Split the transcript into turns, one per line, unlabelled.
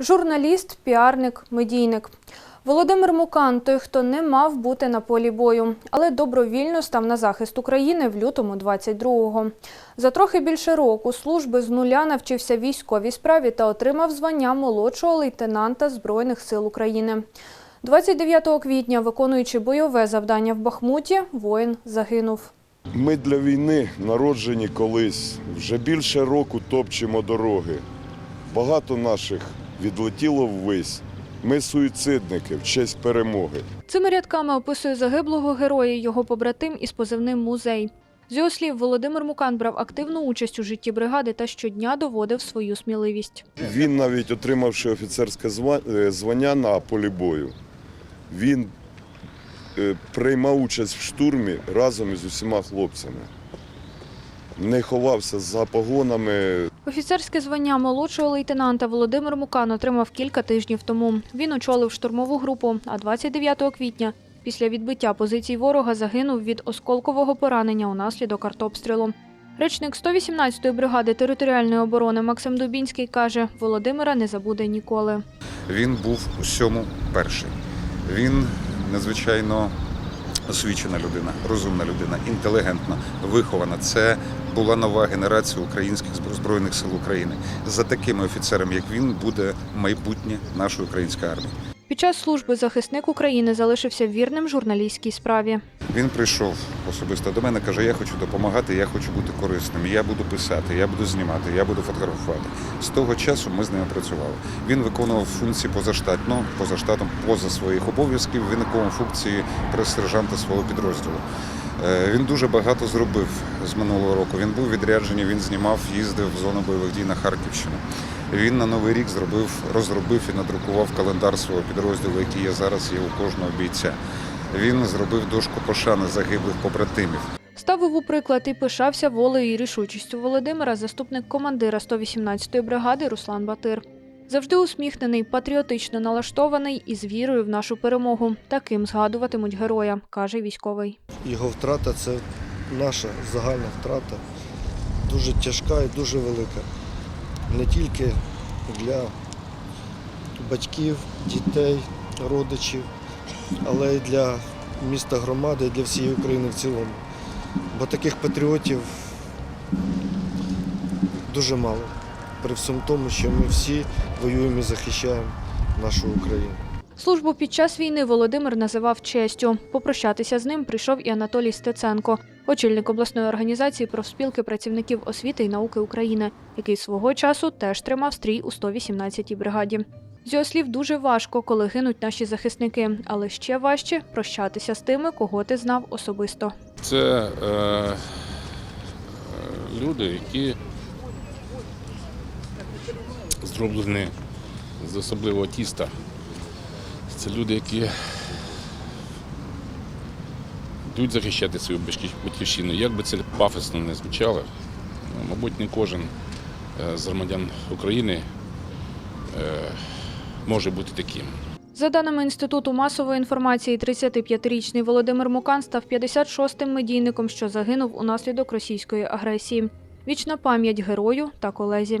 Журналіст, піарник, медійник. Володимир Мукан той, хто не мав бути на полі бою, але добровільно став на захист України в лютому 22-го. За трохи більше року служби з нуля навчився військовій справі та отримав звання молодшого лейтенанта Збройних сил України. 29 квітня, виконуючи бойове завдання в Бахмуті, воїн загинув.
Ми для війни народжені колись. Вже більше року топчемо дороги. Багато наших відлетіло ввись. Ми суїцидники в честь перемоги.
Цими рядками описує загиблого героя його побратим із позивним музей. З його слів, Володимир Мукан брав активну участь у житті бригади та щодня доводив свою сміливість.
Він навіть отримавши офіцерське е, звання на полі бою, він е, приймав участь в штурмі разом із усіма хлопцями. Не ховався за погонами,
Офіцерське звання молодшого лейтенанта Володимир Мукан отримав кілька тижнів тому. Він очолив штурмову групу, а 29 квітня після відбиття позицій ворога загинув від осколкового поранення унаслідок артобстрілу. Речник 118-ї бригади територіальної оборони Максим Дубінський каже, Володимира не забуде ніколи.
Він був у всьому перший. Він надзвичайно освічена людина, розумна людина, інтелігентна, вихована. Це була нова генерація українських збро- збройних сил України. За такими офіцерами, як він, буде майбутнє нашої української армії.
Під час служби захисник України залишився вірним журналістській справі.
Він прийшов особисто до мене, каже: Я хочу допомагати, я хочу бути корисним. Я буду писати, я буду знімати, я буду фотографувати. З того часу ми з ним працювали. Він виконував функції позаштатно, поза штатом, поза своїх обов'язків. Він виконував функції прес-сержанта свого підрозділу. Е, Він дуже багато зробив з минулого року. Він був відряджений, він знімав, їздив в зону бойових дій на Харківщину. Він на новий рік зробив, розробив і надрукував календар свого підрозділу, який є зараз є у кожного бійця. Він зробив дошку пошани загиблих побратимів.
Ставив у приклад і пишався волею і рішучістю Володимира, заступник командира 118-ї бригади Руслан Батир. Завжди усміхнений, патріотично налаштований і з вірою в нашу перемогу. Таким згадуватимуть героя, каже військовий.
Його втрата це наша загальна втрата, дуже тяжка і дуже велика. Не тільки для батьків, дітей, родичів, але й для міста громади, для всієї України в цілому. Бо таких патріотів дуже мало. При всьому тому, що ми всі воюємо і захищаємо нашу Україну.
Службу під час війни Володимир називав честю. Попрощатися з ним прийшов і Анатолій Стеценко, очільник обласної організації профспілки працівників освіти і науки України, який свого часу теж тримав стрій у 118-й бригаді. З його слів, дуже важко, коли гинуть наші захисники, але ще важче прощатися з тими, кого ти знав особисто.
Це е, е, люди, які зроблені з особливого тіста. Це люди, які йдуть захищати свою батьківщину. Як би це пафосно не звучало, ну, мабуть, не кожен е, з громадян України е, може бути таким.
За даними Інституту масової інформації, 35-річний Володимир Мукан став 56-м медійником, що загинув унаслідок російської агресії. Вічна пам'ять герою та колезі.